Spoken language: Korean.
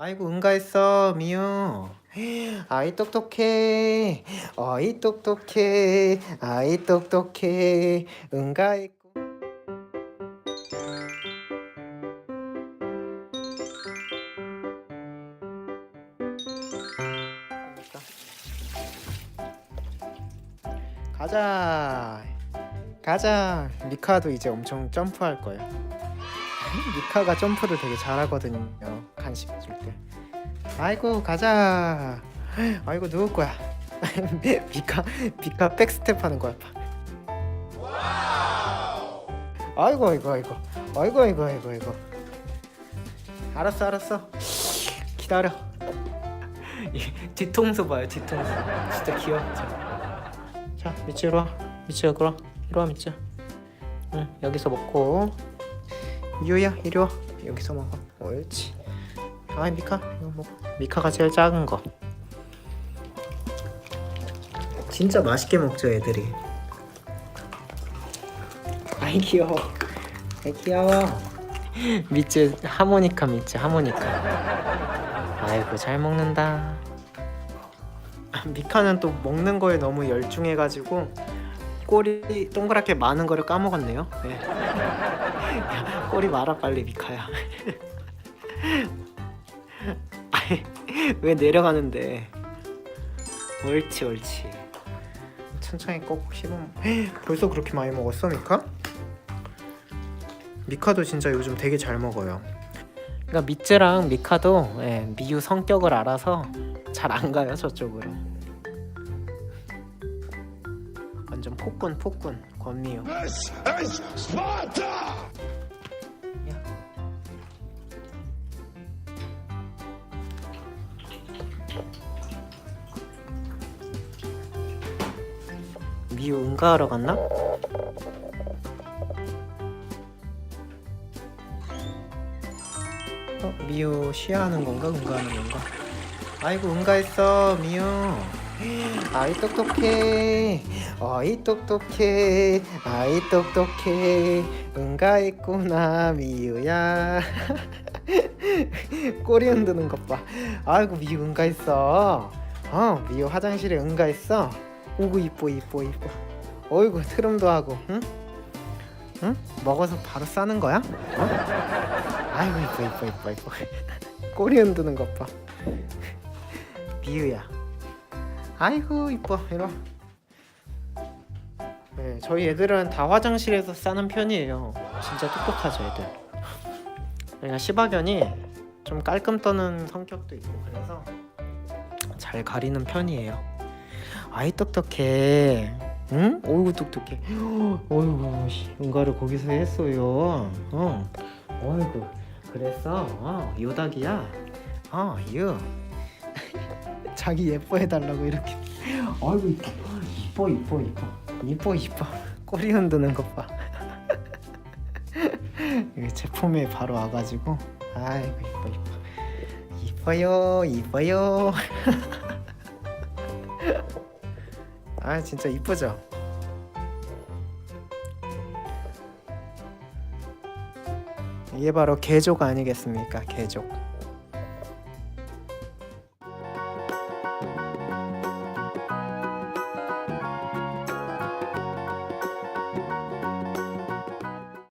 아이고 응가했어 미유. 아이 똑똑해. 아이 똑똑해. 아이 똑똑해. 응가했고. 가자. 가자. 미카도 이제 엄청 점프할 거야 미카가 점프를 되게 잘하거든요. 줄 때. 아이고 가자. 아이고 누울 거야. 미카 미카 백스텝 하는 거야. 아이고 아이고 아이고 아이고 아이고 아이고 아이고. 알았어 알았어. 기다려. 이 뒤통수 봐요 뒤통수. 진짜 귀엽죠. 자 미치 이리 와. 미치 여기 와. 이리 와 미치. 응 여기서 먹고. 유야 이리 와 여기서 먹어 옳지 아이 미카? 이거 먹어 미카가 제일 작은 거. 진짜 맛있게 먹죠 애들이. 아이 귀여워. 아이 귀여워. 미츠 하모니카 미츠 하모니카. 아이고 잘 먹는다. 아, 미카는 또 먹는 거에 너무 열중해가지고 꼬리 동그랗게 많은 거를 까먹었네요. 네. 꼬리 말아 빨리 미카야. 왜 내려가는데? 옳지 옳지. 천천히 꼭 씹으면 벌써 그렇게 많이 먹었어 미카? 미카도 진짜 요즘 되게 잘 먹어요. 그러니까 미츠랑 미카도 예, 미유 성격을 알아서 잘 안 가요 저쪽으로. 완전 폭군 폭군 권미유. Sparta! 미유 응가하러 갔나? 어, 미유 쉬하는 건가? 응가하는 건가? 아이고 응가했어 미유 아이 똑똑해. 아이 똑똑해. 아이 똑똑해. 응가했구나 미유야. 꼬리 흔드는 것봐. 아이고 미유 응가했어. 어 미유 화장실에 응가했어. 오구 이뻐 이뻐 이뻐. 어이구 트름도 하고 응? 응? 먹어서 바로 싸는 거야? 어? 아이고 이뻐 이뻐 이뻐 이뻐. 꼬리 흔드는 것봐. 미유야 아이고 이뻐 와 네, 저희 애들은 다 화장실에서 싸는 편이에요 진짜 똑똑하죠 애들 그러니까 시바견이 좀 깔끔 떠는 성격도 있고 그래서 잘 가리는 편이에요 아이 똑똑해. 응? 어이구 똑똑해. 어이구 씨, 응가를 거기서 했어요. 어. 어이구 그랬어. 어, 요닥이야. 어, 유. 자기 예뻐해 달라고 이렇게. 아이고 이뻐 이뻐 이뻐 이뻐 이뻐 꼬리 흔드는 것 봐. 이게 제 폼에 바로 와가지고 아이고 이뻐 이뻐 이뻐요 이뻐요. 아 진짜 이쁘죠? 이게 바로 개족 아니겠습니까? 개족.